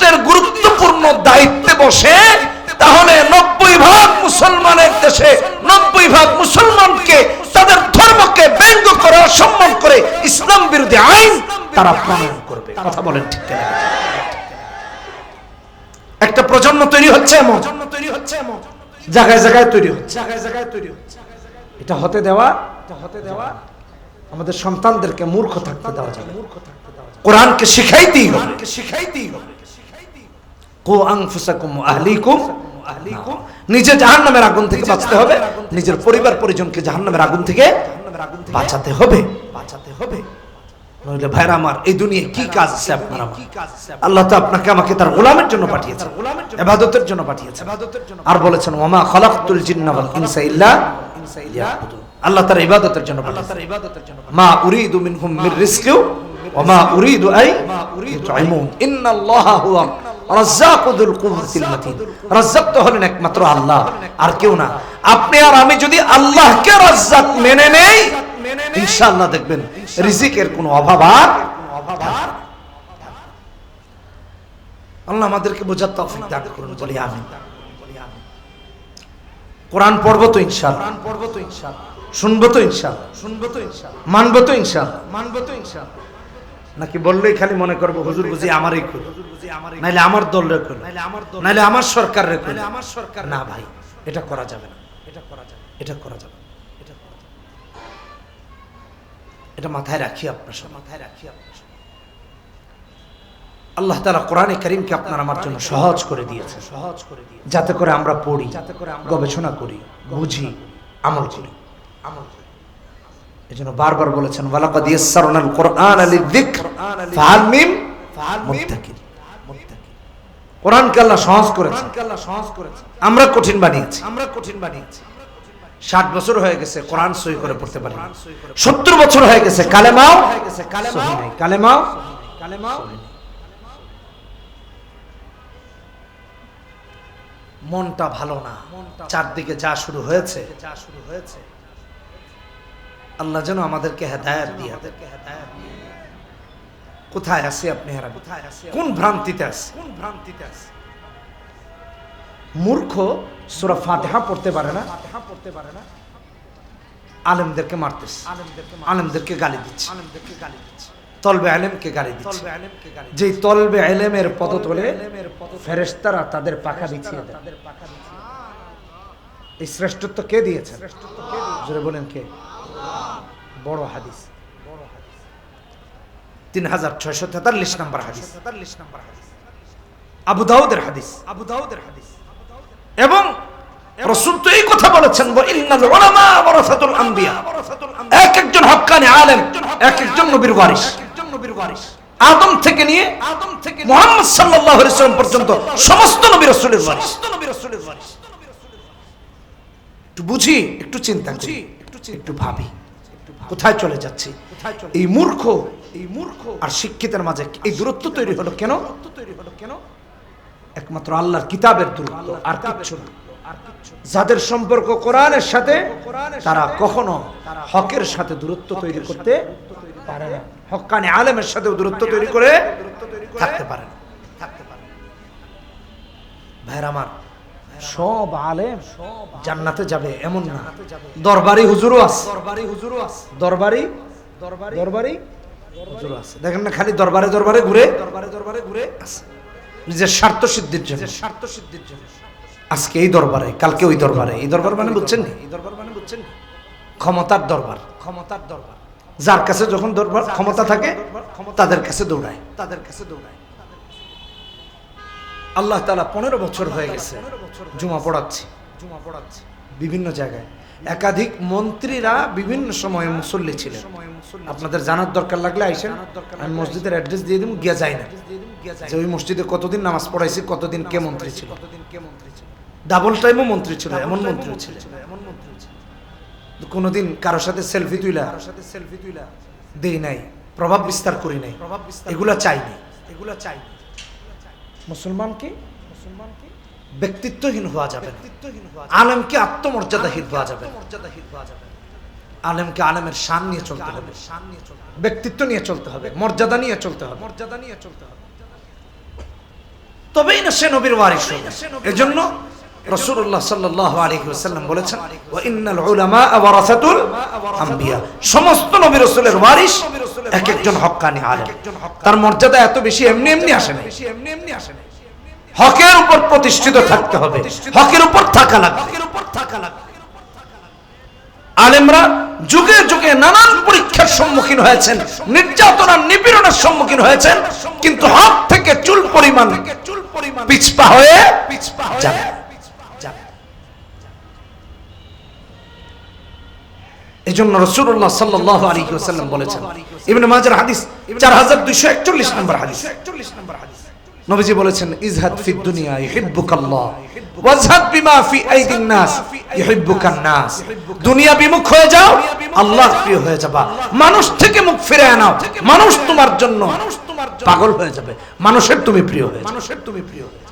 রাষ্ট্রের গুরুত্বপূর্ণ দায়িত্বে বসে, তাহলে নব্বই ভাগ মুসলমানের দেশে নব্বই ভাগ মুসলমানকে তাদের ধর্মকে ব্যঙ্গ করে, অসম্মান করে ইসলাম বিরোধী আইন তারা প্রণয়ন করবে। কথা বলেন ঠিক একটা প্রজন্ম তৈরি হচ্ছে এমন তৈরি হচ্ছে এমন জায়গায় জায়গায় তৈরি হচ্ছে। জায়গায় জায়গায় তৈরি হচ্ছে এটা হতে দেওয়া হতে দেওয়া, আমাদের সন্তানদেরকে মূর্খ থাকতে দেওয়া যাবে। কোরআনকে শিখাইতেই হবে শিখাইতেই হবে। কো আনফুসাকুম ওয়া আহলিকুম নিজে জাহান্নামের আগুন থেকে বাঁচতে হবে। নিজের পরিবার পরিজনকে জাহান্নামের আগুন থেকে বাঁচাতে হবে। বাঁচাতে হবে। নইলে ভাইরা আমার এই দুনিয়ায় কি কাজ আছে আপনার? আমার আল্লাহ তো আপনাকে আমাকে তার গোলামের জন্য পাঠিয়েছে। এবাদতের জন্য পাঠিয়েছে। আর বলেছেন ওমা খালাকতুল জিন্না ওয়াল ইনসা ইল্লা। আল্লাহ তার ইবাদতের জন্য পাঠিয়েছে। মা উরিদু মিনহুম মির রিজকিউ ওয়া মা উরিদু আই ইউতঈমুন ইন্নাল্লাহা হুয়া রাজ্জাকুল কুওয়াতিল মাতিন। রাজ্জাক তো হলেন একমাত্র আল্লাহ আর কেউ না। আপনি আর আমি যদি আল্লাহকে রাজ্জাক মেনে নেই ইনশাআল্লাহ দেখবেন রিজিকের কোনো অভাব আর আল্লাহ আমাদেরকে বোঝার তৌফিক দান করুন বলি আমিন। কোরআন পড়ব তো ইনশাআল্লাহ। কোরআন পড়ব তো ইনশাআল্লাহ। শুনব তো ইনশাআল্লাহ। শুনব তো ইনশাআল্লাহ। মানবো তো ইনশাআল্লাহ। মানবো তো ইনশাআল্লাহ। নাকি বললেই খালি মনে করব, হুজুর বুঝি আমারই করি নাইলে আমার দল রে করি নাইলে আমার সরকার রে করি আমার সরকার না ভাই, এটা করা যাবে না। এটা করা যাবে এটা করা যাবে এটা মাথায় রাখি আপনার মাথায় রাখি আপনার আল্লাহ তালা কোরআনে করিমকে আপনার আমার জন্য সহজ করে দিয়েছে। সহজ করে দিয়ে যাতে করে আমরা পড়ি যাতে করে গবেষণা করি, বুঝি আমল করি আমল করি। এজন্য বারবার বলেছেন ওয়ালাকাদ ইয়াসসারনাল কোরআন লিযিকর। ফাহাল মিম মুত্তাকিন কোরআনকে আল্লাহ সহজ করেছেন। আল্লাহ সহজ করেছেন। আমরা কঠিন বানিয়েছি। আমরা কঠিন বানিয়েছি। ষাট বছর হয়ে গেছে কোরআন সই করে পড়তে পারি সত্তর বছর হয়ে গেছে হয়ে গেছে কালেমাও। কালেমাও কালেমাও। মনটা ভালো না। চারদিকে যা শুরু হয়েছে যা শুরু হয়েছে। আল্লাহ যেন আমাদেরকে হেদায়াত দিয়ে কোথায় আছি আপনি হেরা কোথায় আছি কোন ভ্রান্তিতে আছে? কোন ভ্রান্তিতে আছে মূর্খ সূরা ফাতিহা পড়তে পারে না। ফাতিহা পড়তে পারে না আলেমদেরকে মারতেছে। আলেমদেরকে গালি দিচ্ছে আলেমদেরকে গালি দিচ্ছে। তলবে আলেমকে গালি দিচ্ছে। যেই তলবে আলেমের পদতলে ফেরেশতারা তাদের পাখা বিছিয়ে দেয়। এই শ্রেষ্ঠত্ব কে দিয়েছে জোরে বলেন কে? বড় হাদিস। তিন হাজার ছয়শো তেতাল্লিশ নম্বর হাদিস। তেতাল্লিশ নম্বর হাদিস আবু দাউদের হাদিস। আবু দাউদের হাদিস এবং রসুল তো এই কথা বলেছেন এক একজন হক্কানি আলেম এক একজন নবীর ওয়ারিস নবীর আদম থেকে নিয়ে আদম থেকে মুহাম্মদ সাল্লাম পর্যন্ত সমস্ত নবী রাসূলের ওয়ারিস সমস্ত নবী রাসূলের ওয়ারিস একটু বুঝি একটু চিন্তা করি একটু ভাবি। কোথায় চলে যাচ্ছি? এই মূর্খ এই মূর্খ। আর শিক্ষিতের মাঝে এই দূরত্ব তৈরি হলো কেন? তৈরি হলো কেন? একমাত্র আল্লাহর কিতাবের দূরত্ব আর কিচ্ছু না। যাদের সম্পর্ক কোরআনের সাথে তারা কখনো হকের সাথে দূরত্ব তৈরি করতে পারে না। হক্কানি আলেমের সাথে দূরত্ব তৈরি করে থাকতে পারে না। থাকতে পারে না। ভাইরা আমার সব আলেম জান্নাতে যাবে, এমন না। দরবারি হুজুরও আছে। দরবারি? হুজুরও আছে দরবারি? দরবারি দরবারি হুজুরও আছে। দেখেন না, খালি দরবারে দরবারে ঘুরে দরবারে দরবারে ঘুরে আছে। নিজের স্বার্থ সিদ্ধির জন্য। স্বার্থ সিদ্ধির জন্য আজকে এই দরবারে, কালকে ওই দরবারে। এই দরবার মানে বুঝছেন এই দরবার মানে বুঝছেন ক্ষমতার দরবার। ক্ষমতার দরবার যার কাছে যখন দরবার ক্ষমতা থাকে তাদের কাছে দৌড়ায় তাদের কাছে দৌড়ায়। আল্লাহ তালা পনেরো বছর হয়ে গেছে জুমা পড়াচ্ছি। জুমা পড়াচ্ছি। বিভিন্ন জায়গায়। একাধিক মন্ত্রীরা বিভিন্ন সময়ে মুসল্লি ছিলেন। আপনাদের জানার দরকার লাগলে আইসেন। আমি মসজিদের অ্যাড্রেস দিয়ে দিব গিয়া যায় না। যে ওই মসজিদে কতদিন নামাজ পড়াইছি কতদিন কে মন্ত্রী ছিল। ডাবল টাইমও মন্ত্রী ছিল এমন মন্ত্রী ছিল। এমন মন্ত্রী ছিল। কোনোদিন কারোর সাথে সেলফি তুইলা কারোর সাথে সেলফি তুইলা। দেই নাই প্রভাব বিস্তার করি নাই। প্রভাব বিস্তার এগুলা চাইনি এগুলা চাইনি মুসলমানকে মুসলমানকে ব্যক্তিত্বহীন হওয়া যাবে ব্যক্তিত্বহীন হওয়া আলেমকে আত্মমর্যাদাহীন হওয়া যাবে মর্যাদাহীন হওয়া যাবে আলেমকে আলেমের শান নিয়ে চলতে হবে। শান নিয়ে চলতে ব্যক্তিত্ব নিয়ে চলতে হবে মর্যাদা নিয়ে চলতে হবে। মর্যাদা নিয়ে চলতে হবে। তবেই না সে নবীর ওয়ারিস হবে। এজন্য রাসূলুল্লাহ সাল্লাল্লাহু আলাইহি ওয়াসাল্লাম বলেছেন ওয়া ইন্নাল উলামা ওয়ারাসাতুল আম্বিয়া। সমস্ত নবী রাসূলের ওয়ারিস এক একজন হক্কানি আলেম। তার মর্যাদা এত বেশি এমনি এমনি আসে না এমনি এমনি আসে না হকের উপর প্রতিষ্ঠিত থাকতে হবে। হকের উপর থাকা লাগবে। হকের উপর থাকা লাগবে। আলেমরা যুগে যুগে নানান পরীক্ষার সম্মুখীন হয়েছেন নির্যাতনা নিপীড়নের সম্মুখীন হয়েছেন কিন্তু হক থেকে চুল পরিমাণ চুল পরিমাণ পিছপা হয়ে পিছপা হয়ে যাবে। এই জন্য রসুল্লাহ সাল্লাহ আলী ওসাল্লাম বলেছেন, ইবনে মাজার হাদিস চার হাজার দুইশো একচল্লিশ নম্বর হাদিস। নবীজি বলেছেন, ইজহাদ ফি দুনিয়া ইহিব্বুকাল্লাহ, ওয়াজহাদ বিমা ফি আইদিন নাস ইহিব্বুকান নাস দুনিয়া বিমুখ হয়ে যাও আল্লাহ প্রিয় হয়ে যাবা। মানুষ থেকে মুখ ফিরে আনাও মানুষ তোমার জন্য পাগল হয়ে যাবে। মানুষের তুমি প্রিয় হয়ে মানুষের তুমি প্রিয় হয়ে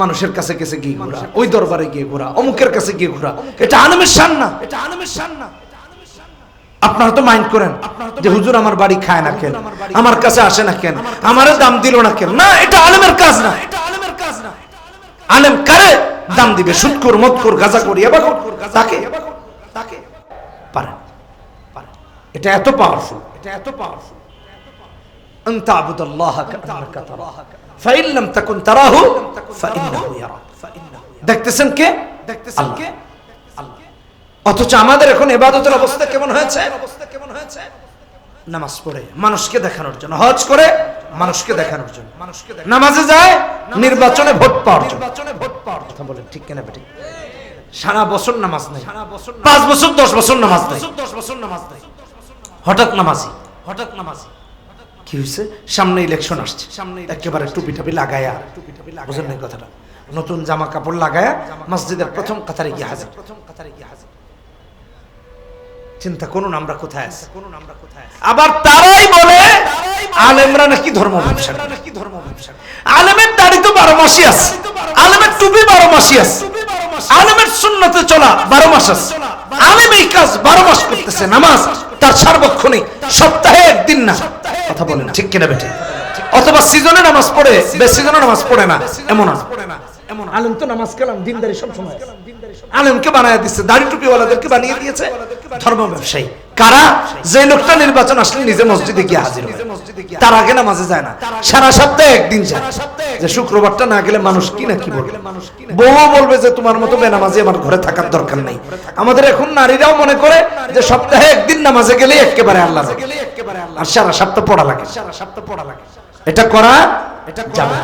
মানুষের কাছে গেছে গিয়ে ঘোরা। ওই দরবারে গিয়ে ঘোরা অমুকের কাছে গিয়ে ঘোরা। এটা আনমের সান না। এটা আনমের সান না। আপনারা তো মাইন্ড করেন যে হুজুর আমার বাড়ি খায় না কেন? আমার কাছে আসে না কেন? আমার দাম দিল না কেন? না এটা আলেমের কাজ না। এটা আলেমের কাজ না। আলেম কারে দাম দিবে? সুৎকুর মৎকুর গাজা করি এবার তাকে? তাকে? পারেন। এটা এত পাওয়ারফুল এটা এত পাওয়ারফুল আন্তা আবুদাল্লাহ কাতারাকা ফাইল্লাম তাকুন তারাহু ফাইন্নাহু ইয়ারা দেখতেছেন কে? দেখতেছেন অথচ আমাদের এখন এবাদতের অবস্থা কেমন হয়েছে? অবস্থা কেমন হয়েছে নামাজ পড়ে মানুষকে দেখানোর জন্য হজ করে মানুষকে দেখানোর জন্য। মানুষকে নামাজে যায় নির্বাচনে ভোট পাওয়ার জন্য। নির্বাচনে ভোট পাওয়ার কথা বলেন ঠিক কেনা বেটি সারা বছর নামাজ নাই। সারা বছর পাঁচ বছর দশ বছর নামাজ নাই। দশ বছর নামাজ নাই হঠাৎ নামাজি হঠাৎ নামাজি। কি হয়েছে সামনে ইলেকশন আসছে। সামনে একেবারে টুপি টাপি লাগায়া। টুপি টাপি বুঝেন না কথাটা? নতুন জামা কাপড় লাগায়া মসজিদের প্রথম কাতারে গিয়ে হাজির। প্রথম কাতারে গিয়ে হাজির। চিন্তা করুন আমরা কোথায় আছি। আবার তারাই বলে আলেমরা নাকি ধর্ম ব্যবসা নাকি ধর্ম ব্যবসা আলেমের দাড়ি তো বারো মাসই আছে। আলেমের টুপি বারো মাসি আছে। আলেমের সুন্নতে চলা বারো মাস আছে। আলেম এই কাজ বারো মাস করতেছে নামাজ তার সার্বক্ষণিক সপ্তাহে একদিন না। কথা বলেন ঠিক কিনা বেঠে? অথবা সিজনে নামাজ পড়ে বেসিজনে নামাজ পড়ে না এমন না। এমন আলেম তো নামাজ কালাম দিনদারি সব সময় আলেমকে বানায় দিচ্ছে দাড়ি টুপিওয়ালাদেরকে বানিয়ে দিয়েছে ধর্ম ব্যবসায়ী। কারা? যে লোকটা নির্বাচন আসলে নিজে মসজিদে গিয়ে হাজির হয়। তার আগে নামাজে যায় না। সারা সপ্তাহে একদিন যায়। যে শুক্রবারটা না গেলে মানুষ কি না কি বলবে? বউ বলবে যে তোমার মতো বেনামাজি আমার ঘরে থাকার দরকার নাই। আমাদের এখন নারীরাও মনে করে যে সপ্তাহে একদিন নামাজে গেলে একেবারে আল্লাহ আর সারা সপ্তাহ পড়া লাগে। সারা সপ্তাহ পড়া লাগে এটা করা এটা যাবে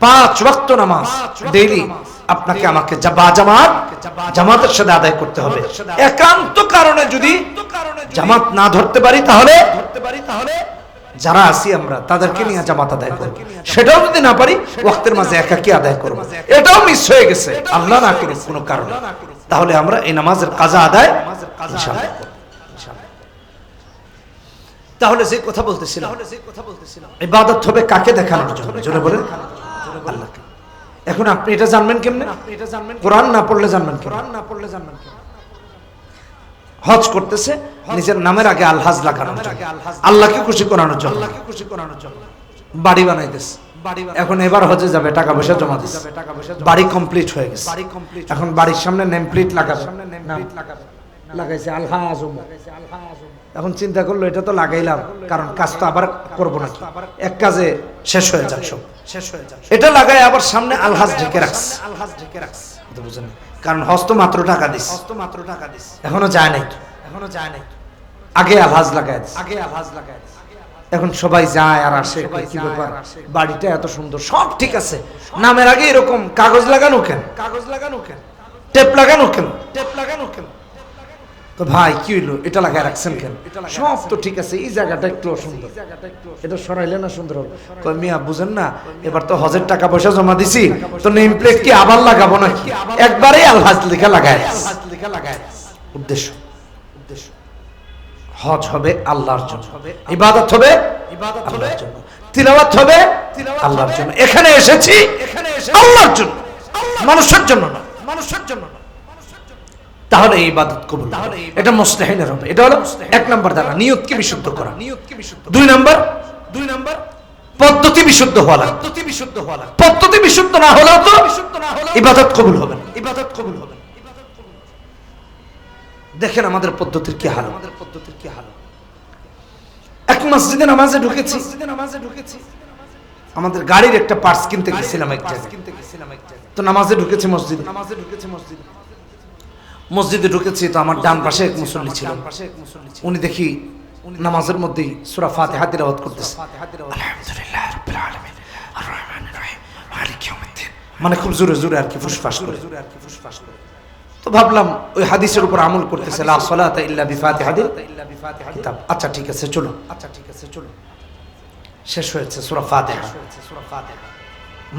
পাঁচ ওয়াক্ত নামাজ। ডেইলি। আপনাকে আমাকে জামাত জামাতের সাথে আদায় করতে হবে। একান্ত কারণে যদি জামাত না ধরতে পারি তাহলে ধরতে পারি তাহলে যারা আছি আমরা তাদেরকে নিয়ে জামাত আদায় করব। সেটাও যদি না পারি ওয়াক্তের মাঝে একাকি আদায় করব। এটাও মিস হয়ে গেছে। আল্লাহ না করুক কোনো কারণে। তাহলে আমরা এই নামাজের কাজা আদায় ইনশাআল্লাহ তাহলে যে কথা বলতেছিলাম ইবাদত হবে কাকে দেখানোর জন্য? জোরে বলে আল্লাহকে। এখন আপনি এটা জানবেন কেমনে? আপনি এটা জানবেন কোরআন না পড়লে জানবেন কোরআন না পড়লে জানবেন হজ করতেছে নিজের নামের আগে আলহাজ লাগানোর জন্য। আল্লাহকে খুশি করানোর জন্য। আল্লাহকে খুশি করানোর জন্য। বাড়ি বানাইতেছে। এখন এবার হজে যাবে টাকা পয়সা জমা দিচ্ছে বাড়ি কমপ্লিট হয়ে গেছে। বাড়ি কমপ্লিট এখন বাড়ির সামনে নেম প্লেট লাগাবে। সামনে নেম প্লেট লাগাবে। লাগাইছে আলহাজ এখন চিন্তা করল এটা তো লাগাইলাম কারণ কাজ তো আবার করব নাকি? এক কাজে শেষ হয়ে যাক সব। শেষ হয়ে যাক এটা লাগাই আবার সামনে আলহাজ ঢেকে রাখছে। আলহাজ ঢেকে রাখছে বুঝেন কারণ হস্ত মাত্র টাকা দিস হস্ত মাত্র টাকা দিস। এখনও যায় নাই এখনও যায় নাই আগে আলহাজ লাগাই আগে আলহাজ লাগাই এখন সবাই যায় আর আসে কি ব্যাপার? বাড়িটা এত সুন্দর সব ঠিক আছে। নামের আগে এরকম কাগজ লাগানো কেন? কাগজ লাগানো কেন? টেপ লাগানো কেন? টেপ লাগানো কেন? তো ভাই কি হইল? এটা লাগায় রাখছেন কেন? সব তো ঠিক আছে এই জায়গাটা একটু অসুন্দর এটা সরাইলে না সুন্দর হবে? কই মিয়া বুঝেন না এবার তো হজের টাকা পয়সা জমা দিছি তো নেম প্লেট কি আবার লাগাবো নাকি? একবারে আলহাজ লেখা লাগায় লেখা লাগায় উদ্দেশ্য। উদ্দেশ্য। হজ হবে আল্লাহর জন্য। ইবাদত হবে ইবাদত হবে জন্য। তিলাওয়াত হবে আল্লাহর জন্য। এখানে এসেছি এখানে এসে আল্লাহর জন্য। মানুষের জন্য না। মানুষের জন্য না। তাহলে এই ইবাদত কবুল তাহলে এটা মুস্তাহিনের হবে। এটা হলো এক নাম্বার দ্বারা নিয়তকে বিশুদ্ধ করা। নিয়তকে বিশুদ্ধ দুই নাম্বার দুই নাম্বার পদ্ধতি বিশুদ্ধ হওয়া লাগবে। বিশুদ্ধ হওয়া পদ্ধতি বিশুদ্ধ না হলেও তো বিশুদ্ধ না হলেও ইবাদত কবুল হবে না। ইবাদত কবুল হবে না। দেখেন আমাদের পদ্ধতির কি হাল। আমাদের পদ্ধতির কি হাল। এক মসজিদে নামাজে ঢুকেছি। মসজিদে নামাজে ঢুকেছি। আমাদের গাড়ির একটা পার্টস কিনতে গেছিলাম এক জায়গায়। কিনতে গেছিলাম এক জায়গায়। তো নামাজে ঢুকেছি মসজিদে। নামাজে ঢুকেছি মসজিদে। মসজিদে ঢুকেছি তো আমার ডান পাশে এক মুসল্লি ছিল। উনি দেখি নামাজের মধ্যেই সূরা ফাতিহা তিলাওয়াত করতেছে। আলহামদুলিল্লাহ রাব্বিল আলামিন। আর রহমানির রহিম। মালিক ইয়াউমিদ্দিন। মানে খুব জোরে জোরে আর কি ফুসফাস করে। জোরে আর কি ফুসফাস করে। তো ভাবলাম ওই হাদিসের উপর আমল করতেছে লা সালাতা ইল্লা বিফাতিহাতিল কিতাব। আচ্ছা ঠিক আছে চলো। আচ্ছা ঠিক আছে চলো। শেষ হয়েছে সূরা ফাতিহা। সূরা ফাতিহা।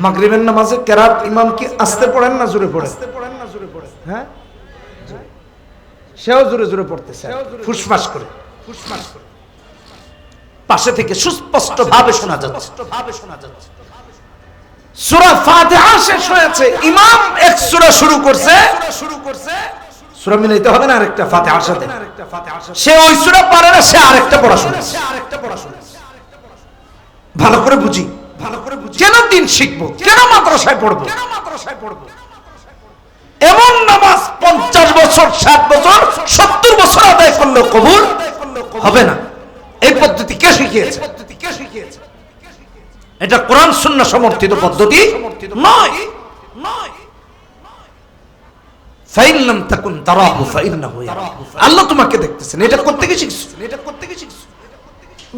মাগরিবের নামাজে কেরাত ইমাম কি আস্তে পড়েন না জোরে পড়েন? আস্তে পড়েন না জোরে পড়েন। হ্যাঁ? সেও জোরে জোরে পড়তেছে। ফুসফাস করে। ফুসফাস করে। পাশে থেকে সুস্পষ্ট ভাবে শোনা যাচ্ছে। ভাবে শোনা যাচ্ছে। সূরা ফাতিহা শেষ হয়েছে ইমাম এক সূরা শুরু করছে। শুরু করছে। সূরা মিলাইতে হবে না আরেকটা ফাতিহার সাথে। সে ওই সূরা পারে না সে আরেকটা পড়া শুনে সে আরেকটা পড়া শুনে ভালো করে বুঝি। ভালো করে বুঝি। কেন দিন শিখব? কেন মাদ্রাসায় পড়ব? কেন মাদ্রাসায় পড়ব? এমন নামাজ পঞ্চাশ বছর, ষাট বছর, সত্তর বছর আদায় করলে কবুল হবে না। এই পদ্ধতি কে শিখিয়েছে? এটা কোরআন শূন্য সমর্থিত পদ্ধতি আল্লাহ তোমাকে দেখতেছেন এটা করতে কি শিখছো এটা করতে কি শিখছো?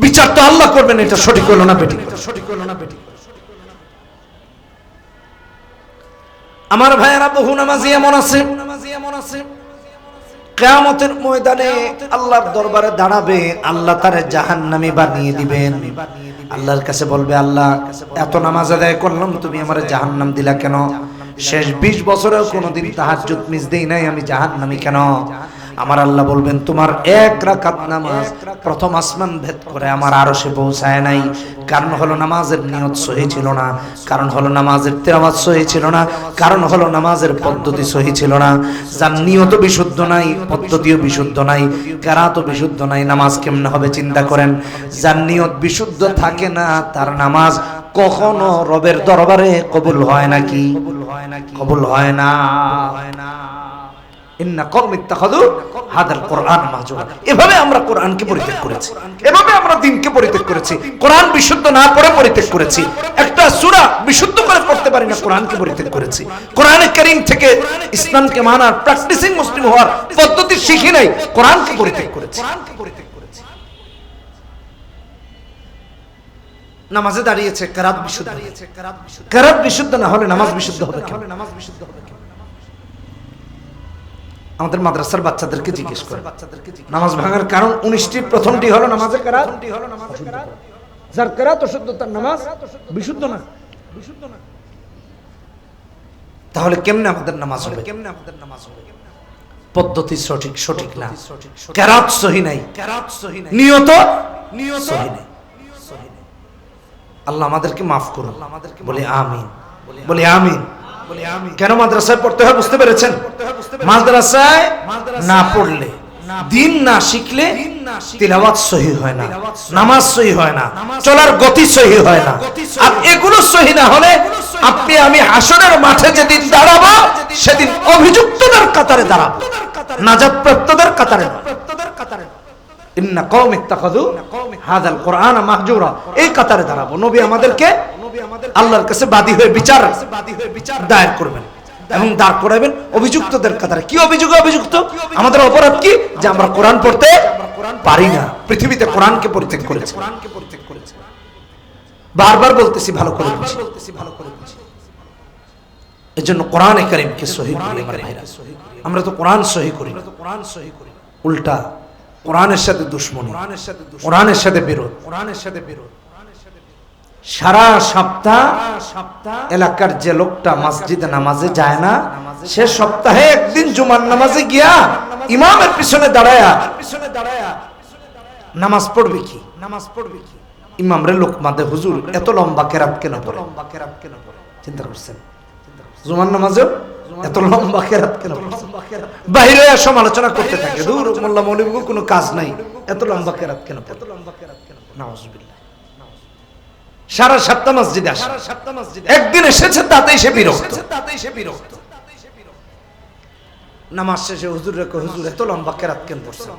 বিচার তো আল্লাহ করবেন, এটা সঠিক হলো না বেটি সঠিক হলো না বেটি আমার ভাইয়েরা বহু নামাজি এমন আছে। কেয়ামতের ময়দানে আল্লাহর দরবারে দাঁড়াবে, আল্লাহ তারে নামে বানিয়ে দিবেন। আল্লাহর কাছে বলবে, আল্লাহ, এত নামাজ আদায় করলাম, তুমি আমার জাহান নাম দিলা কেন? শেষ বিশ বছরেও কোনোদিন তাহাজ্জুদ মিস দেই নাই, আমি জাহান জাহান্নামী কেন? আমার আল্লাহ বলবেন, তোমার এক রাকাত নামাজ প্রথম আসমান ভেদ করে আমার আরও সে পৌঁছায় নাই। কারণ হলো নামাজের নিয়ত সহি ছিল না, কারণ হলো নামাজের তেরাওয়াত সহি ছিল না, কারণ হলো নামাজের পদ্ধতি সহি ছিল না। যার নিয়ত বিশুদ্ধ নাই, পদ্ধতিও বিশুদ্ধ নাই, কেরাতও বিশুদ্ধ নাই, নামাজ কেমনে হবে চিন্তা করেন? যার নিয়ত বিশুদ্ধ থাকে না, তার নামাজ কখনো রবের দরবারে কবুল হয় নাকি? কবুল হয় না হয় না। নামাজে দাঁড়িয়েছে বিশুদ্ধ দাঁড়িয়েছে কারাত বিশুদ্ধ না হলে নামাজ বিশুদ্ধ। হবে নামাজ বিশুদ্ধ হবে আমাদের মাদ্রাসার বাচ্চাদেরকে জিজ্ঞেস করে। নামাজ ভাঙার কারণ উনিশটির প্রথমটি হলো নামাজের কারাত। যার কারাত অশুদ্ধ তার নামাজ বিশুদ্ধ না। বিশুদ্ধ না। তাহলে কেমনে আমাদের নামাজ হবে? কেমনে আমাদের নামাজ হবে? পদ্ধতি সঠিক সঠিক না। কেরাত সহি নাই। কেরাত সহি নাই। নিয়ত নিয়ত সহি নাই। আল্লাহ আমাদেরকে মাফ করুন। বলে আমিন। বলে আমিন। কেন মাদ্রাসায় পড়তে হয় বুঝতে পেরেছেন? মাদ্রাসায় না পড়লে দিন না শিখলে তিলাওয়াত সহি হয় না নামাজ সহি হয় না চলার গতি সহি হয় না। আর এগুলো সহি না হলে আপনি আমি হাসনের মাঠে যেদিন দাঁড়াবো সেদিন অভিযুক্তদের কাতারে দাঁড়াবো নাজাত প্রাপ্তদের কাতারে ইন্না কওম ইত্তাখাযু হাদাল কোরআন মাহজুরা এই কাতারে দাঁড়াবো। নবী আমাদেরকে আল্লাহর কাছে বাদী হয়ে বিচার দায়ের করবেন এবং দাঁড় করাবেন অভিযুক্তদের কাতারে। কি অভিযোগ অভিযুক্ত? আমাদের অপরাধ কি? যে আমরা কোরআন পড়তে পারি না। পৃথিবীতে কোরআনকে পরিত্যাগ করেছে। বারবার বলতেছি ভালো করে বলতেছি ভালো করে এজন্য কোরআনে কারীমকে সহি করি আমরা। তো কোরআন সহি করি না। কোরআন সহি করি উল্টা কোরআনের সাথে দুশ্মনী। কোরআনের সাথে কোরআনের সাথে বিরোধ। কোরআনের সাথে বিরোধ। সারা সপ্তাহ এলাকার যে লোকটা মসজিদে নামাজে যায় না, সে সপ্তাহে একদিন জুমার নামাজে গিয়া ইমামের পিছনে দাঁড়ায়া পিছনে দাঁড়ায়া নামাজ পড়বে কি? নামাজ পড়বে কি ইমাম রে লোক মাদে, হুজুর, এত লম্বা কেরাত কেন পড়ে? লম্বা কেরাত কেন পড়ে চিন্তা করছেন? জুমার নামাজেও এত লম্বা কেরাত কেন বাইরে সমালোচনা করতে থাকে। দূর মোল্লা মৌলিবুর কোনো কাজ নাই। এত লম্বা কেরাত কেন এত লম্বা কেরাত কেন নাউজুবিল্লাহ সারা সপ্তাহ মসজিদে আসে। একদিন এসেছে তাতেই সে বিরক্ত। তাতেই সে বিরক্ত। নামাজ শেষে হুজুর রেখে হুজুর এত লম্বা কেরাত কেন পড়ছে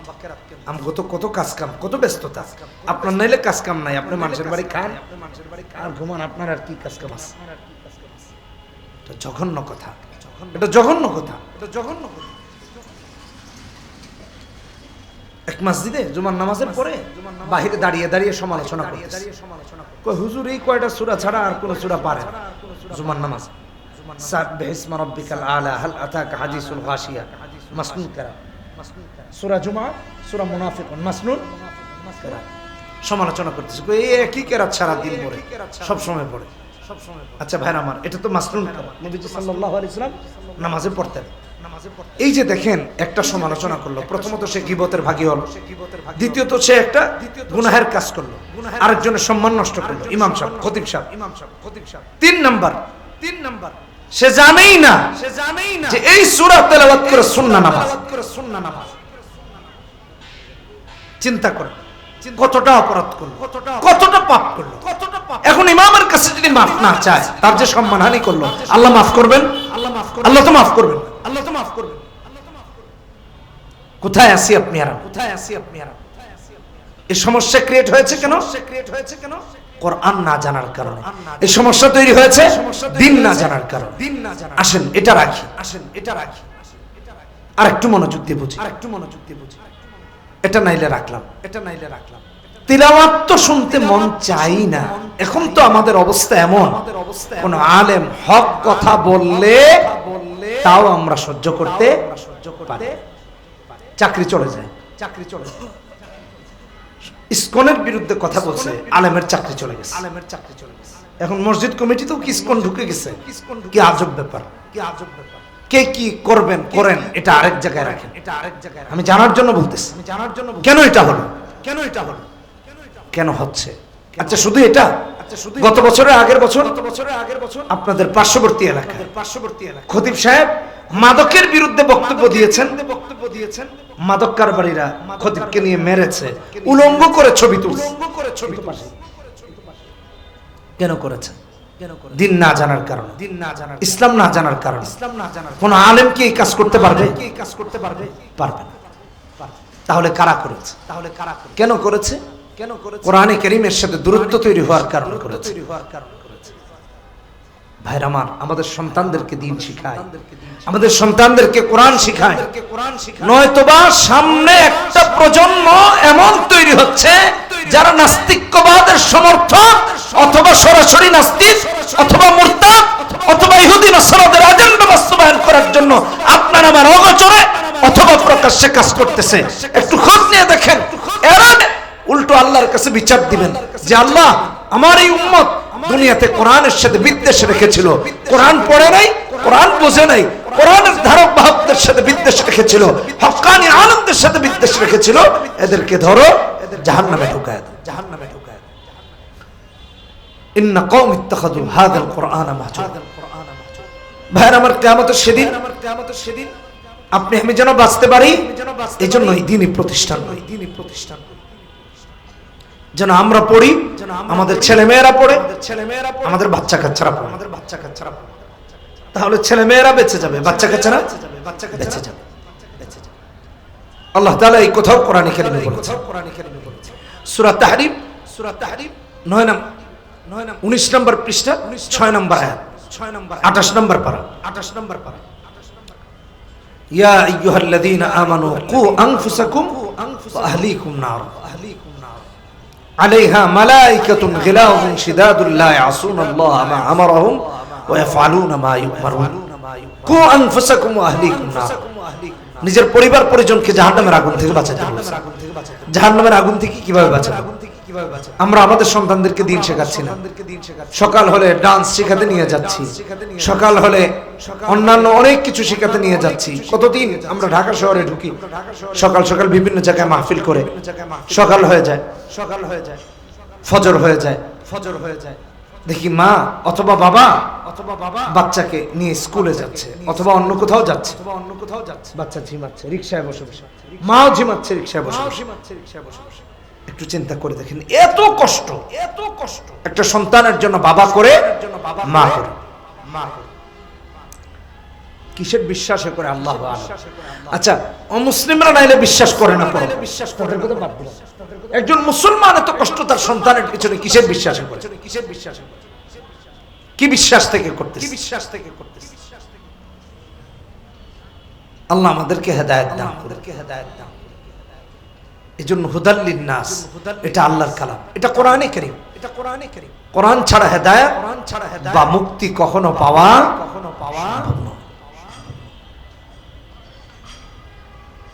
আমগো তো কত কাজ কাম কত ব্যস্ততা। আপনার নাইলে কাজ কাম নাই আপনি মানুষের বাড়ি খান। আর ঘুমান আপনার আর কি কাজ কাম আছে? জঘন্য কথা। এটা জঘন্য কথা। এটা জঘন্য কথা। এক মসজিদে জুমার নামাজের পরে বাহিরে দাঁড়িয়ে দাঁড়িয়ে সমালোচনা করে হুজুর এই কয়টা সূরা ছাড়া আর কোন সূরা পারে। জুমার নামাজ। সাব্বিহ ইসমা রাব্বিকাল আলা হাল আতাকা হাদিসুল গাশিয়া মাসনুন করা সূরা জুমা সূরা মুনাফিকুন মাসনুন করা সমালোচনা করতেছে। এই একই কেরাত সারা দিন পড়ে। সব সময় পড়ে। আচ্ছা ভাইরা আমার এটা তো মাসনুন করা নবীজি সাল্লাল্লাহু আলাইহি সাল্লাম নামাজে পড়তেন। এই যে দেখেন একটা সমালোচনা করল। প্রথমত সে গিবতের ভাগী হলো। দ্বিতীয়ত সে একটা গুনাহের কাজ করল। আরেকজনের সম্মান নষ্ট করল। ইমাম সাহেব খতিব সাহেব। ইমাম সাহেব খতিব সাহেব। তিন নাম্বার। তিন নাম্বার। সে জানেই না সে জানেই না যে এই সূরা তেলাওয়াত করে সুন্নাহ নামাজ। করে সুন্নাহ নামাজ। চিন্তা করে কতটা অপরাধ করল। কতটা পাপ করল। কতটা এখন ইমামের কাছে যদি মাফ না চায় তার যে সম্মানহানি করল আল্লাহ মাফ করবেন? আল্লাহ মাফ করবেন। আল্লাহ তো মাফ করবেন। আল্লাহ তো মাফ করবেন। কোথায় আসি আপনি আর কোথায় আসি আপনি আর এই সমস্যা ক্রিয়েট হয়েছে কেন? ক্রিয়েট হয়েছে কেন? কোরআন না জানার কারণে। এই সমস্যা তৈরি হয়েছে দিন না জানার কারণে। দিন না জানা আসেন এটা রাখি। আসেন এটা রাখি। আর একটু মনোযোগ দিয়ে বুঝি। আর একটু মনোযোগ দিয়ে বুঝি। এটা নাইলে রাখলাম। এটা নাইলে রাখলাম। তিলাওয়াত তো শুনতে মন চাই না। এখন তো আমাদের অবস্থা এমন। কোন আলেম হক কথা বললে তাও আমরা সহ্য করতে চাকরি চলে যায়। চাকরি চলে যায়। ইসকনের বিরুদ্ধে কথা বলছে আলেমের চাকরি চলে গেছে। আলেমের চাকরি চলে গেছে। এখন মসজিদ কমিটিতেও কি ইসকন ঢুকে গেছে? কি আজব ব্যাপার। কি আজব ব্যাপার। কে কি করবেন করেন এটা আরেক জায়গায় রাখেন। এটা আরেক জায়গায় আমি জানার জন্য বলতেছি। আমি জানার জন্য কেন এটা হলো? কেন এটা হলো? কেন এটা কেন হচ্ছে? আচ্ছা শুধু এটা? আচ্ছা গত বছরের আগের বছর গত বছরের আগের বছর আপনাদের পার্শ্ববর্তী এলাকা পার্শ্ববর্তী এলাকা খতিব সাহেব মাদকের বিরুদ্ধে বক্তব্য দিয়েছেন। বক্তব্য দিয়েছেন। মাদক কারবারীরা খতিবকে নিয়ে মেরেছে উলঙ্গ করে ছবি তুলছে। উলঙ্গ করে ছবি তুলছে। কেন করেছে? দিন না জানার কারণে। দিন না জানার ইসলাম না জানার কারণে। ইসলাম না জানার কোন আলেম কি এই কাজ করতে পারবে? কি এই কাজ করতে পারবে? পারবে না। তাহলে কারা করেছে? তাহলে কারা কেন করেছে? কেন করেছে? কোরআনে কারীমের সাথে দূরত্ব তৈরি হওয়ার কারণে করেছে। ভাইর আমার আমাদের সন্তানদেরকে দিন শিখায় আমাদের সন্তানদেরকে কোরআন শিখায় নয়তোবা সামনে একটা প্রজন্ম এমন তৈরি হচ্ছে যারা নাস্তিক্যবাদের সমর্থক অথবা সরাসরি নাস্তিক অথবা মুরতাদ অথবা ইহুদি নাসারাদের এজেন্ডা বাস্তবায়ন করার জন্য আপনার আমার অগোচরে অথবা প্রকাশ্যে কাজ করতেছে। একটু খোঁজ নিয়ে দেখেন। এরা উল্টো আল্লাহর কাছে বিচার দিবেন যে আল্লাহ, আমার এই উম্মত দুনিয়াতে কোরআনের সাথে বিদ্বেষ রেখেছিল। কোরআন পড়ে নাই, কোরআন বোঝে নাই, কোরআনের ধারক বাহকদের সাথে বিদ্বেষ রেখেছিল, হকানি আনন্দের সাথে বিদ্বেষ রেখেছিল। এদেরকে ধরো জাহান নামে ঢুকায় জাহান নামে ইন্না কওম ইত্তাখাযু হাদাল কোরআন মাহজুরা ভাইয়ের, আমার কিয়ামতের সেদিন আমার কিয়ামতের সেদিন আপনি, আমি যেন বাঁচতে পারি এই জন্য এই দিনই প্রতিষ্ঠান দিনই প্রতিষ্ঠান। যেন আমরা পড়ি আমাদের ছেলে মেয়েরা পড়ে ছেলে মেয়েরা আমাদের বাচ্চা কাচ্চারা পড়ে। আমাদের বাচ্চা কাচ্চারা পড়ে। তাহলে ছেলে মেয়েরা বেঁচে যাবে বাচ্চা কাচ্চারা বাচ্চা বেঁচে যাবে। বেঁচে যাবে। আল্লাহ তাআলা এই কোথাও কোরআনে কারিমে বলেছে কোরআনে কারিমে বলেছে সূরা তাহরিম সূরা তাহরিম 9 নম্বর 9 নম্বর 19 নম্বর পৃষ্ঠা 6 নম্বর আয়াত। 6 নম্বর 28 নম্বর পারা। 28 নম্বর পারা। ইয়া আইয়ুহাল্লাযীনা আমানু কু আনফুসাকুম ওয়া আহলিকুম নার। আলাইহা মালাইকাতুন গিলাউন শিদাদুল্লাহ ইয়াসুন আল্লাহ মা আমারহুম ওয়া ইয়াফআলুন মা ইউমারুন। কু আনফুসাকুম আহলিকুম নার। নিজের পরিবার পরিজনকে জাহান্নামের আগুন থেকে বাঁচাতে হবে। জাহান্নামের আগুন থেকে কীভাবে বাঁচাতে আমরা আমাদের সন্তানদেরকে দিন শেখাচ্ছি না। সকাল হলে ডান্স শেখাতে নিয়ে যাচ্ছি। সকাল হলে অন্যান্য অনেক কিছু শেখাতে নিয়ে যাচ্ছি। কতদিন আমরা ঢাকা শহরে ঢুকি? সকাল সকাল বিভিন্ন জায়গায় মাহফিল করে। সকাল হয়ে যায়। সকাল হয়ে যায়। ফজর হয়ে যায়। ফজর হয়ে যায়। দেখি মা অথবা বাবা অথবা বাবা বাচ্চাকে নিয়ে স্কুলে যাচ্ছে। অথবা অন্য কোথাও যাচ্ছে। অথবা অন্য কোথাও যাচ্ছে। বাচ্চা ঝিমাচ্ছে রিক্সায় বসে বসে। মাও ঝিমাচ্ছে রিক্সায় বসে। ঝিমাচ্ছে রিক্সায় বসে বসে। একটু চিন্তা করে দেখেন এত কষ্ট এত কষ্ট। একটা সন্তানের জন্য বাবা করে মা করে মা করে। কিসের বিশ্বাসে করে আল্লাহ আচ্ছা অমুসলিমরা নাইলে বিশ্বাস করে না পরে। বিশ্বাস করে একজন মুসলমান এত কষ্ট তার সন্তানের পিছনে কিসের বিশ্বাসে করে? কিসের বিশ্বাসে করে? কি বিশ্বাস থেকে করতে কি বিশ্বাস থেকে করতে আল্লাহ আমাদেরকে হেদায়েত দান আমাদেরকে হেদায়েত দান এই জন্য হুদাল্লিন নাস এটা আল্লাহর কালাম। এটা কোরআনে করিম। এটা কোরআনে করিম। কোরআন ছাড়া হেদায়েত কোরআন ছাড়া হেদায়েত বা মুক্তি কখনো পাওয়া কখনো পাওয়া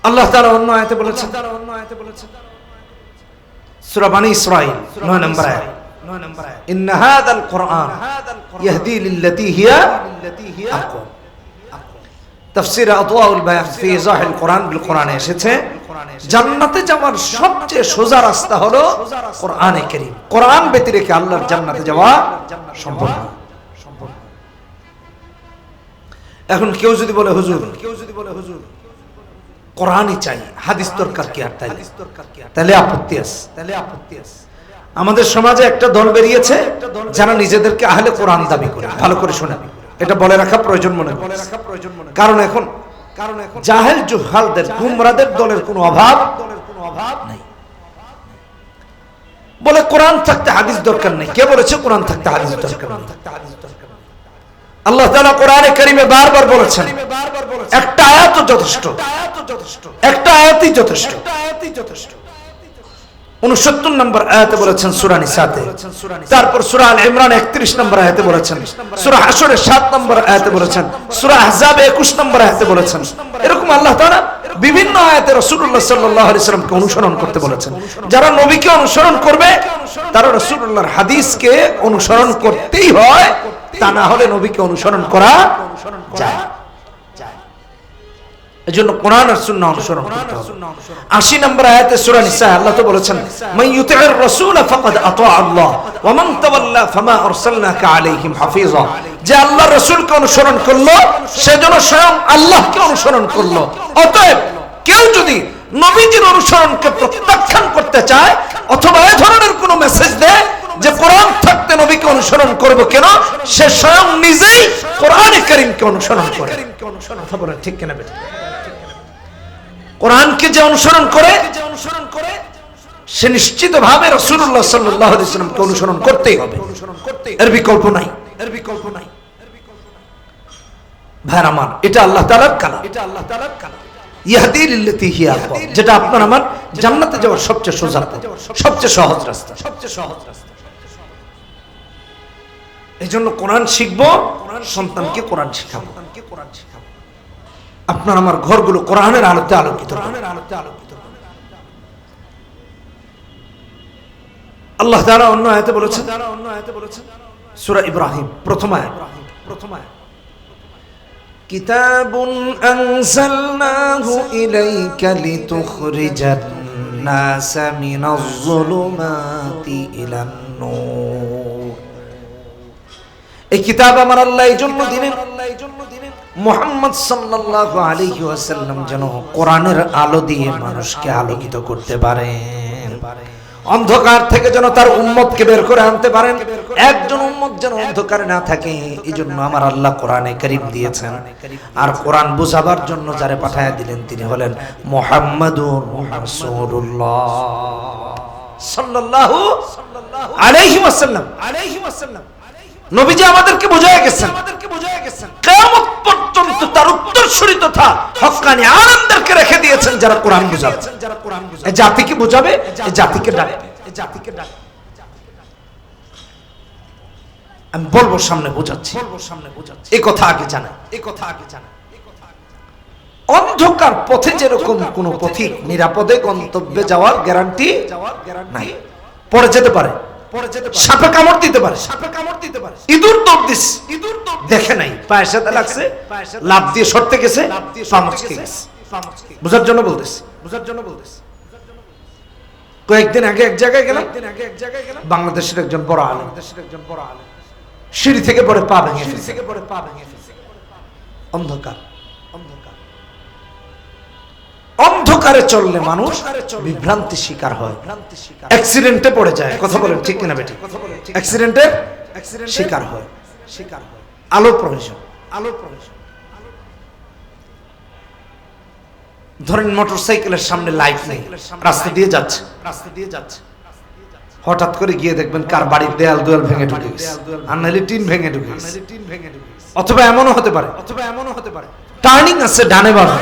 আল্লাহ তাআলা অন্য আয়াতে বলেছেন তাআলা অন্য আয়াতে বলেছেন। সূরা বানি ইসরাঈল 9 নম্বর আয়াত। 9 নম্বর আয়াত। ইন হাযাল কুরআন ইয়াহদি লিল্লাতী হিয়া আকওয়াম। তাফসীর আদওয়াউল বায়ান ফি ইজাহিল কোরআন বিল কোরআনে এসেছে। জান্নাতে যাওয়ার সবচেয়ে সোজা রাস্তা হলো কোরআনে কারীম। কোরআন ব্যতি রেখে আল্লাহর জান্নাতে যাওয়া সম্ভব না। এখন কেউ যদি বলে, হুজুর কেউ যদি বলে হুজুর কোরআনই চাই, হাদিস দরকার কি আর তাহলে আপত্তি আছে তাহলে আপত্তি আছে। আমাদের সমাজে একটা দল বেরিয়েছে যারা নিজেদেরকে আহলে কোরআন দাবি করে। ভালো করে শোনা এটা বলে রাখা প্রয়োজন মনে কারণ এখন জাহেল জুহালদের গুমরাদের দলের কোনো অভাব দলের কোনো অভাব নেই। বলে কোরআন থাকতে হাদিস দরকার নেই। কে বলেছে কোরআন থাকতে হাদিস দরকার নেই? আল্লাহ তাআলা কোরআনে কারিমে বারবার বলেছেন একটা আয়াত যথেষ্ট। একটা আয়াতই যথেষ্ট। উনসত্তর নম্বর আয়াতে বলেছেন সূরা নিসাতে। তারপর সূরা আল ইমরান 31 নম্বর আয়াতে বলেছেন। সূরা হাশরের 7 নম্বর আয়াতে বলেছেন। সূরা 21 নম্বর আয়াতে বলেছেন। এরকম আল্লাহ তাআলা বিভিন্ন আয়াতে আলাইহি সাল্লামকে অনুসরণ করতে বলেছেন। যারা নবীকে অনুসরণ করবে, তারা রাসূলুল্লাহর হাদিসকে অনুসরণ করতেই হয়, তা না হলে নবীকে অনুসরণ করা যায়। কোরআন আর সুন্নাহ অনুসরণ করতে হবে। 80 নম্বর আয়াতে সূরা নিসা আল্লাহ তো বলেছেন মান ইউতি'র রাসূল ফাকাদ আতা আল্লাহ ওয়া মান তাওয়াল্লা ফামা আরসালনাকা আলাইহিম হাফিজা। যে আল্লাহ রাসূলকে অনুসরণ করল সেজন্য স্বয়ং আল্লাহকে অনুসরণ করল। অতএব কেউ যদি নবীজির অনুসরণকে প্রত্যাখ্যান করতে চায় অথবা এ ধরনের কোনো মেসেজ দেয় যে কোরআন থাকতে নবীকে অনুসরণ করব কেন? সে স্বয়ং নিজেই কোরআনে কারীমকে অনুসরণ করে। ঠিক কিনা বেঠিক কোরআনকে যে অনুসরণ করে, সে নিশ্চিত ভাবে রসুল্লাহ অনুসরণ করতেই হবে। এর বিকল্প নাই। এর বিকল্প নাই আমার, এটা আল্লাহ তালার কালা এটা আল্লাহ তালার কালা। যেটা আপনার আমার জান্নাতে যাওয়ার সবচেয়ে সোজা সবচেয়ে সহজ রাস্তা সবচেয়ে সহজ রাস্তা। এই জন্য কোরআন শিখব কোরআন সন্তানকে কোরআন শিখাবো। আপনার আমার ঘরগুলো কোরআনের আলোতে আলোকিত কোরআনের আলোতে আলোকিত আল্লাহ তাআলা অন্য আয়াতে বলেছেন তারা অন্য আয়াতে বলেছেন সূরা ইব্রাহিম প্রথম আয়াত। প্রথম আয়াত। কিতাব আনজালনাহু ইলাইকা লিতুখরিজান নাস মিনাজ যুলুমাতি ইলান নূর এই কিতাব আমার আল্লাহ এই জন্য দিলেন। মোহাম্মদ সাল্লাল্লাহু আলাইহি ওয়াসাল্লাম যেন কোরআনের আলো দিয়ে মানুষকে আলোকিত করতে পারেন। অন্ধকার থেকে যেন তার উম্মতকে বের করে আনতে পারেন। একজন উম্মত যেন অন্ধকারে না থাকে এই জন্য আমার আল্লাহ কোরআনে করিম দিয়েছেন। আর কোরআন বুঝাবার জন্য যারা পাঠায় দিলেন, তিনি হলেন মোহাম্মদুর রাসূলুল্লাহ। সাল্লাল্লাহু আলাইহি ওয়াসাল্লাম আলাইহি ওয়াসাল্লাম। নবীজি আমাদেরকে বোঝায় গেছেন। কিয়ামত পর্যন্ত তার উত্তরসূরি তথা আনন্দকে রেখে দিয়েছেন যারা কোরআন বুঝাবে। জাতিকে বুঝাবে জাতিকে ডাকবে জাতিকে ডাকবে আমি বলব সামনে বোঝাচ্ছি। বলব সামনে বোঝাচ্ছি। এই কথা আগে জানা। এই কথা আগে জানা। অন্ধকার পথে যেরকম কোন পথিক নিরাপদে গন্তব্যে যাওয়ার গ্যারান্টি যাওয়ার গ্যারান্টি নাই। পড়ে যেতে পারে। পড়ে যেতে পারে। সাপে কামড় দিতে পারে। সাপে কামড় দিতে পারে। ইঁদুর দৌড় দিস। ইঁদুর দেখে নাই। পায়ের সাথে লাগছে। লাভ দিয়ে সরতে গেছে। বুঝার জন্য বলতেছি। বুঝার জন্য বলতেছি। কয়েকদিন আগে এক জায়গায় গেলাম। আগে এক জায়গায় গেলাম। বাংলাদেশের একজন বড় আলেম। বাংলাদেশের একজন বড় আলেম। সিঁড়ি থেকে পরে পা ভেঙে সিঁড়ি থেকে পরে পা ভেঙে অন্ধকার। অন্ধকার চললে মানুষ বিভ্রান্তি শিকার হয়। অ্যাক্সিডেন্টে পড়ে যায়, কথা বলেন, ঠিক কিনা বেটি? অ্যাক্সিডেন্টে শিকার হয়। শিকার হয় আলো প্রয়োজন। আলো প্রয়োজন ধরেন মোটর সাইকেলের সামনে লাইট নেই, রাস্তা দিয়ে যাচ্ছে। রাস্তা দিয়ে যাচ্ছে হঠাৎ করে গিয়ে দেখবেন কার বাড়ির দেয়াল দেয়াল ভেঙে ঢুকে গেছে। আর নাহলে টিন ভেঙে ঢুকে গেছে। অথবা এমনও হতে পারে অথবা এমনও হতে পারে। টার্নিং আছে ডানে বামে।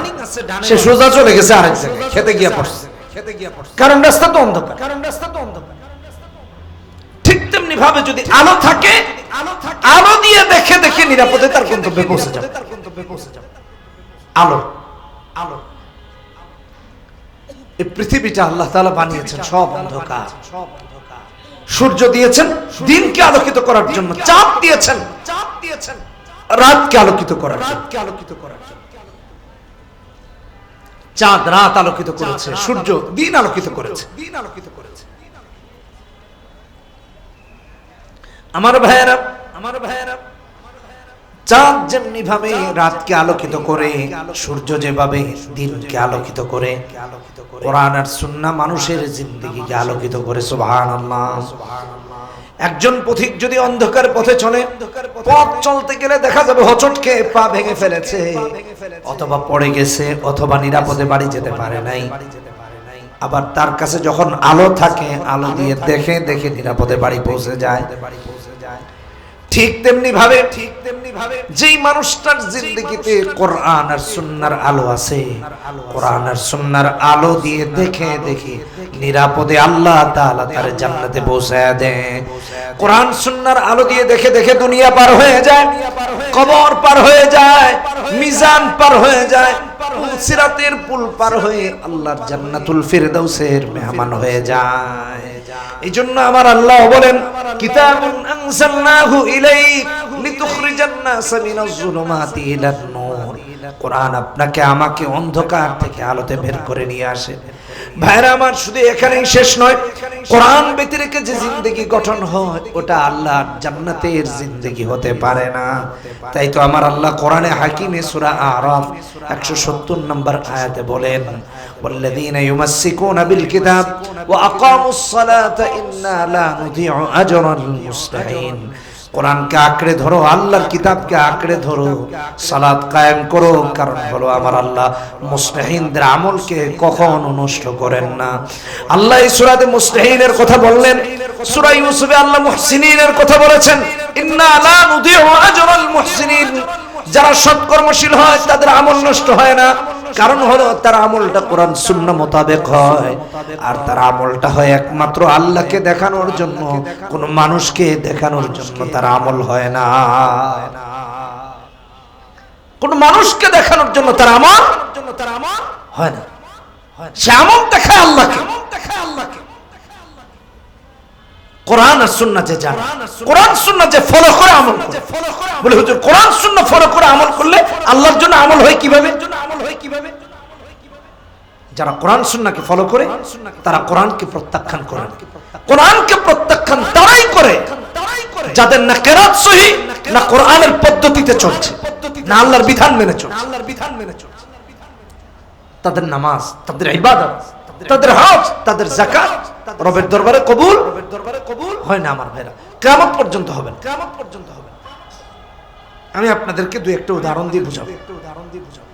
সে সোজা চলে গেছে আরেক জায়গায় খেতে গিয়া পড়ছে। খেতে গিয়া পড়ছে। কারণ রাস্তা তো অন্ধকার। কারণ রাস্তা তো অন্ধকার। ঠিক তেমনি ভাবে যদি আলো থাকে আলো থাকে আলো দিয়ে দেখে দেখে নিরাপদে তার গন্তব্যে পৌঁছে যাবে। তার গন্তব্যে পৌঁছে যাবে। আলো। আলো। এই পৃথিবীটা আল্লাহ তাআলা বানিয়েছেন সব অন্ধকার। সব অন্ধকার। সূর্য দিয়েছেন দিনকে আলোকিত করার জন্য চাঁদ দিয়েছেন। চাঁদ দিয়েছেন। রাতকে আলোকিত করার রাতকে আলোকিত করার চাঁদ রাত আলোকিত করেছে সূর্য দিন আলোকিত করেছে। দিন আলোকিত করেছে। আমার ভাইয়েরা আমার ভাইয়েরা চাঁদ যেমনি ভাবে রাতকে আলোকিত করে সূর্য যেভাবে দিনকে আলোকিত করে কোরআন আর সুন্নাহ মানুষের জিন্দগিকে আলোকিত করে সুবহানাল্লাহ। একজন পথিক যদি অন্ধকার পথে চলে, পথ চলতে গেলে দেখা যাবে হচট খেয়ে পা ভেঙে ফেলেছে। অথবা পড়ে গেছে, অথবা নিরাপদে বাড়ি যেতে পারে নাই। আবার তার কাছে যখন আলো থাকে, আলো দিয়ে দেখে দেখে নিরাপদে বাড়ি পৌঁছে যায়। ঠিক তেমনি ভাবে ঠিক তেমনি ভাবে যেই মানুষটার জিন্দগিতে কোরআন আর সুন্নার আলো আছে কোরআন আর সুন্নার আলো দিয়ে দেখে দেখে নিরাপদে আল্লাহ তাআলা তার জান্নাতে পৌঁছায় দেয়। কোরআন সুন্নার আলো দিয়ে দেখে দেখে দুনিয়া পার হয়ে যায় কবর পার হয়ে যায় মিজান পার হয়ে যায় সিরাতের পুল পার হয়ে আল্লাহর জান্নাতুল ফিরদাউসের মেহমান হয়ে যায়। এই জন্য আমার আল্লাহ বলেন, কিতাবুন আনসালনাহু ইলাইক মিনাজ ইলান নূর। কোরআন আপনাকে আমাকে অন্ধকার থেকে আলোতে বের করে নিয়ে আসে। ভাইরা আমার শুধু এখানেই শেষ নয় কোরআন ব্যতিরেকে যে জিন্দগি গঠন হয় ওটা আল্লাহর জান্নাতের জিন্দগি হতে পারে না তাই তো আমার আল্লাহ কোরআনে হাকিমে সূরা আরাফ 170 নম্বর আয়াতে বলেন والذين يمسكون بالكتاب وأقاموا الصلاة إنا لا نضيع أجر المصلحين কোরআনকে আঁকড়ে ধরো, আল্লাহর কিতাবকে আঁকড়ে ধরো সালাদ কায়েম করো, কারণ হলো আমার আল্লাহ মুস্তাহিনদের আমলকে কখনো নষ্ট করেন না। আল্লাহ এই সূরাতে মুস্তাহিনের কথা বললেন, সুরা ইউসুফে আল্লাহ মুহসিনের কথা বলেছেন, ইন্না লা নুদিউ আজরাল মুহসিনিন। যারা সৎকর্মশীল হয়, তাদের আমল নষ্ট হয় না। কারণ হলো, তার আমলটা কোরআন শূন্য মোতাবেক হয়। আর তার আমলটা হয় একমাত্র আল্লাহকে দেখানোর জন্য। কোন মানুষকে দেখানোর জন্য তার আমল হয় না। কোন মানুষকে দেখানোর জন্য তার আমল হয় না। সে আমল দেখায় আল্লাহকে। কোরআন আর সুন্নাহ যে জানে। কোরআন সুন্নাহ যে ফলো করে আমল বলে হুজুর, কোরআন সুন্নাহ ফলো করে আমল করলে আল্লাহর জন্য আমল হয় কীভাবে? যারা কোরআন সুন্নাহকে ফলো করে, তারা কোরআনকে প্রত্যাখ্যান করে। কোরআনকে প্রত্যাখ্যান তারাই করে, যাদের না কেরাত সহি, না কোরআনের পদ্ধতিতে চলছে, না আল্লাহর বিধান মেনে চলছে। আল্লাহর বিধান মেনে চলছে তাদের নামাজ, তাদের ইবাদত, তাদের হজ, তাদের জাকাত রবের দরবারে কবুল? রবের দরবারে কবুল? হয় না আমার ভাইরা। কিয়ামত পর্যন্ত হবে কিয়ামত পর্যন্ত হবে আমি আপনাদেরকে দুই একটা উদাহরণ দিয়ে বুঝাবো। একটা উদাহরণ দিয়ে বুঝাবো।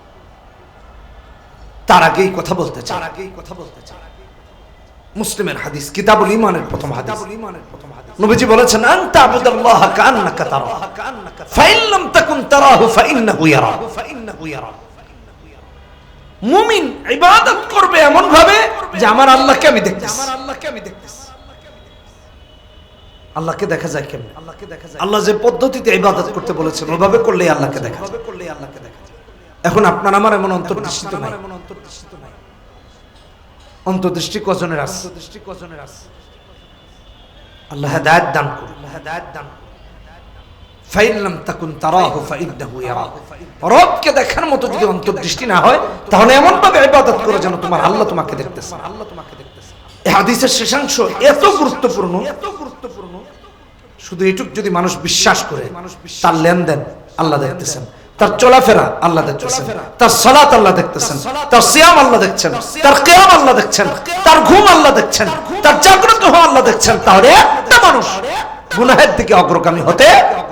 তার আগেই কথা বলতে চাই। তার আগেই কথা বলতে চাই। মুসলিমের হাদিস কিতাবুল ইমানের প্রথম হাদিস। কিতাবুল ইমানের প্রথম হাদিস। নবীজি বলেছেন আনতা আবুদাল্লাহ কান্নাকা তারা ফাইন লাম তাকুন তারাহু ফাইন্নাহু ইয়ারাহু। ফাইন্নাহু ইয়ারাহু। মুমিন ইবাদত করবে এমন ভাবে যে আমার আল্লাহকে আমি দেখতেছি। আমার আল্লাহকে আমি দেখতেছি। আল্লাহকে দেখা যায় কেমন? আল্লাহকে দেখা যায় আল্লাহ যে পদ্ধতিতে ইবাদত করতে বলেছেন ওভাবে করলে আল্লাহকে দেখা যায়। করলে আল্লাহকে দেখা যায়। এখন আপনার আমার এমন অন্তর্দৃষ্টি তো নাই। এমন অন্তর্দৃষ্টি তো নাই। অন্তর্দৃষ্টি কজনের আছে? অন্তর্দৃষ্টি কজনের আছে। আল্লাহ হেদায়েত দান করুন। আল্লাহ হেদায়েত দান করুন। রবকে দেখার মতো যদি অন্তর্দৃষ্টি না হয়, তাহলে এমন ভাবে যেন তোমার আল্লাহ তোমাকে দেখতেছে। আল্লাহ তোমাকে দেখতেছে হাদিসের শেষাংশ এত গুরুত্বপূর্ণ এত গুরুত্বপূর্ণ। শুধু এটুক যদি মানুষ বিশ্বাস করে, তার লেনদেন আল্লাহ দেখতেছেন, তার চলাফেরা আল্লাহ দেখতেছেন, তার সালাত আল্লাহ দেখতেছেন, তার সিয়াম আল্লাহ দেখছেন, তার কেয়াম আল্লাহ দেখছেন, তার ঘুম আল্লাহ দেখছেন, তার জাগ্রত হওয়া আল্লাহ দেখছেন, তাহলে একটা মানুষ গুনাহের দিকে অগ্রগামী হতে